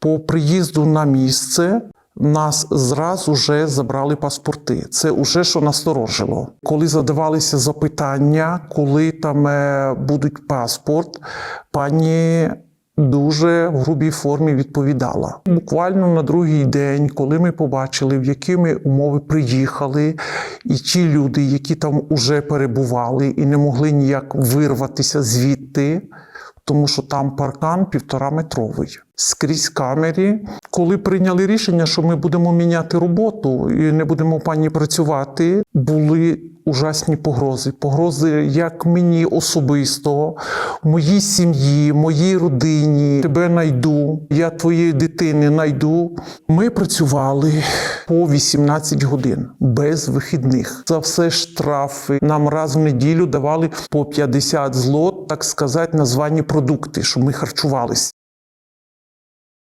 По приїзду на місце нас зразу вже забрали паспорти. Це вже що насторожило. Коли задавалися запитання, коли там е, будуть паспорт, пані дуже в грубій формі відповідала. Буквально на другий день, коли ми побачили, в які ми умови приїхали, і ті люди, які там уже перебували і не могли ніяк вирватися звідти, тому що там паркан півтора метровий. Скрізь камері. Коли прийняли рішення, що ми будемо міняти роботу і не будемо пані працювати, були ужасні погрози. Погрози як мені особисто, моїй сім'ї, моїй родині. Тебе найду, я твоєї дитини найду. Ми працювали по 18 годин без вихідних. За все штрафи. Нам раз в неділю давали по 50 злот, так сказати, названі продукти, щоб ми харчувалися.